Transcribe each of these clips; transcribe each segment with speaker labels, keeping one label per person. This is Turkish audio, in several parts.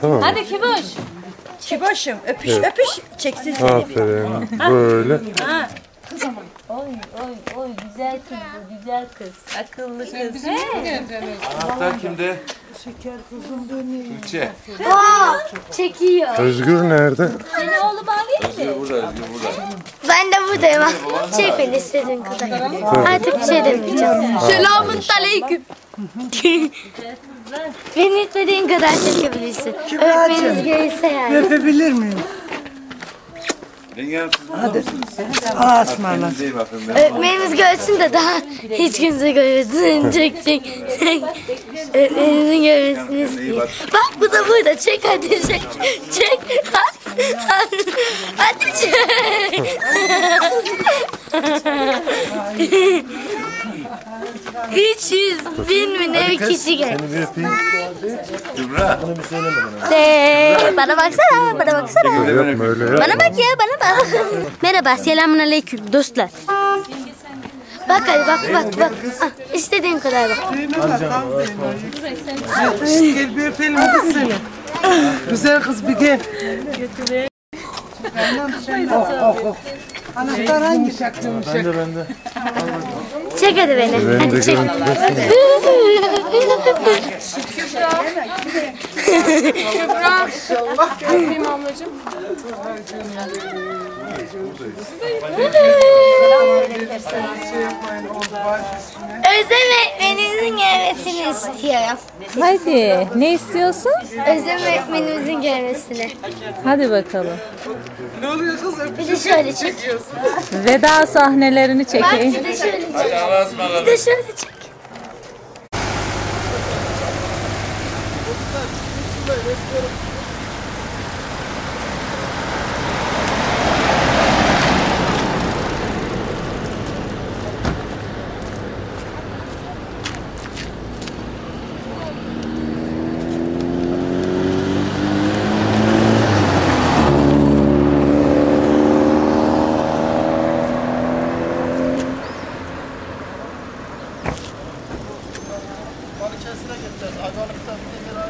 Speaker 1: Tamam.
Speaker 2: Hadi Kiboş.
Speaker 3: Kiboşum öpüş öpüş çeksin seni.
Speaker 1: Aferin. Böyle.
Speaker 2: Oy oy oy güzel kız bu güzel kız. Akıllı kız.
Speaker 4: Anahtar kimde? Tuğçe.
Speaker 5: Çekiyor.
Speaker 1: Özgür nerede?
Speaker 2: Seni oğlum alayım mı?
Speaker 4: Burada Özgür burada.
Speaker 5: Ben de buradayım. Çek beni istediğin kadar. Artık bir şey demeyeceğim. Selamun aleyküm. beni istediğin kadar çekebilirsin. Öpmeniz gelirse yani.
Speaker 3: Öpebilir miyim?
Speaker 4: Yenge Hanım siz burada mısınız?
Speaker 3: Aa ısmarla.
Speaker 4: Kendinize iyi bakın. Ben
Speaker 5: Öpmeniz görsün de daha hiç kimse görmesin. Çek çek. Öpmenizin görmesini istiyorum. Bak bu da burada. Çek hadi çek. Çek. Hadi çek. 300 bin mi ne bir kişi gel.
Speaker 1: Seni bir öpeyim.
Speaker 4: Kübra.
Speaker 5: De, bana baksana, bana baksana.
Speaker 1: Öyle yapma öyle ya.
Speaker 5: Bana bak ya, bana bak. Merhaba, selamun aleyküm dostlar. Bak hadi bak bak bak. Ah, istediğin kadar bak.
Speaker 3: Gel bir öpelim hadi seni. Güzel kız bir gel. Anahtar hangi şaklıymış?
Speaker 5: Çek hadi beni.
Speaker 1: De
Speaker 5: Hadi çek.
Speaker 1: görüntülesin.
Speaker 5: Özlem öğretmenimizin gelmesini istiyorum.
Speaker 2: Hadi. Ne istiyorsun?
Speaker 5: Özlem öğretmenimizin gelmesini.
Speaker 2: Hadi bakalım.
Speaker 3: Ne oluyor kız?
Speaker 5: Bir de şöyle çek.
Speaker 2: Veda sahnelerini
Speaker 5: Bak
Speaker 2: çekeyim.
Speaker 5: bir de şöyle çek. Bir de şöyle çek. Belediyesi'ne gideceğiz.
Speaker 3: Acalık'ta bir lira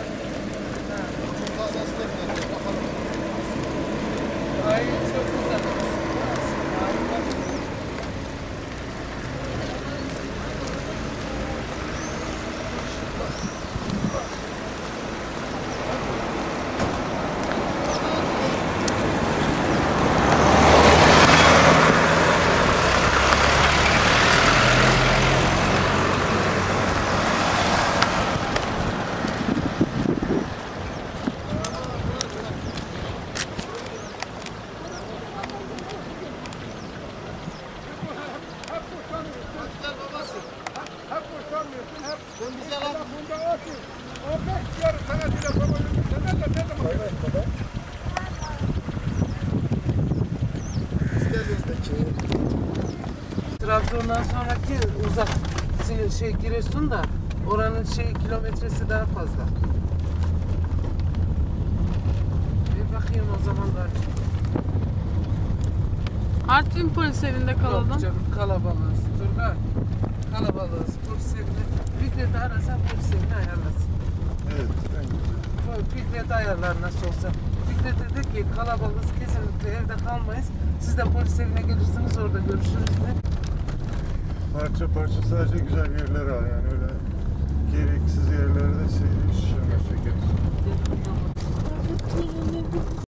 Speaker 3: Trabzon'dan sonraki uzak şey Giresun da oranın şey kilometresi daha fazla. Bir bakayım o zaman da.
Speaker 6: Artvin polis evinde kalalım.
Speaker 3: Yok canım kalabalığız. Turgay. Kalabalığız. Polis evine. Fikret'i arasan polis evini ayarlasın.
Speaker 1: Evet. en güzel.
Speaker 3: Koy, Fikret ayarlar nasıl olsa. Fikret'e de ki kalabalığız kesinlikle evde kalmayız. Siz de polis evine gelirsiniz orada görüşürüz de.
Speaker 1: Parça parça sadece güzel yerler al yani öyle gereksiz yerlerde şey şişirme şeker.